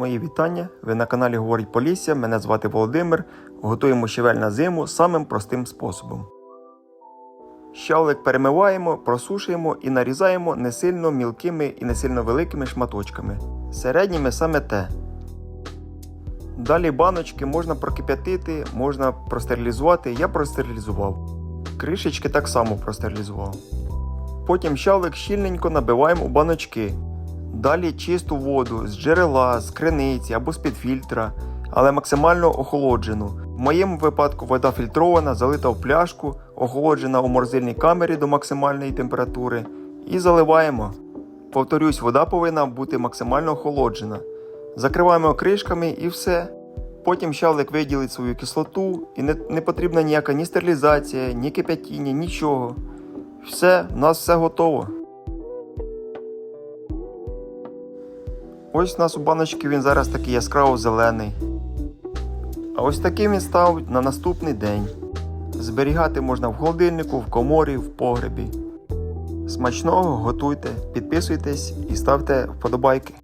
Мої вітання. Ви на каналі Говорить Полісся. Мене звати Володимир. Готуємо щавель на зиму самим простим способом. Щавлик перемиваємо, просушуємо і нарізаємо не сильно мілкими і не сильно великими шматочками. Середніми саме те. Далі баночки можна прокип'ятити, можна простерилізувати. Я простерилізував. Кришечки так само простерилізував. Потім щавлик щільненько набиваємо у баночки. Далі чисту воду з джерела, з криниці або з-під фільтра, але максимально охолоджену. В моєму випадку вода фільтрована, залита в пляшку, охолоджена у морозильній камері до максимальної температури. І заливаємо. Повторюсь, вода повинна бути максимально охолоджена. Закриваємо кришками і все. Потім щавлик виділить свою кислоту і не, не потрібна ніяка ні стерилізація, ні кип'ятіння, нічого. Все, в нас все готово. Ось у нас у баночці він зараз такий яскраво зелений. А ось таким він став на наступний день. Зберігати можна в холодильнику, в коморі, в погребі. Смачного готуйте, підписуйтесь і ставте вподобайки.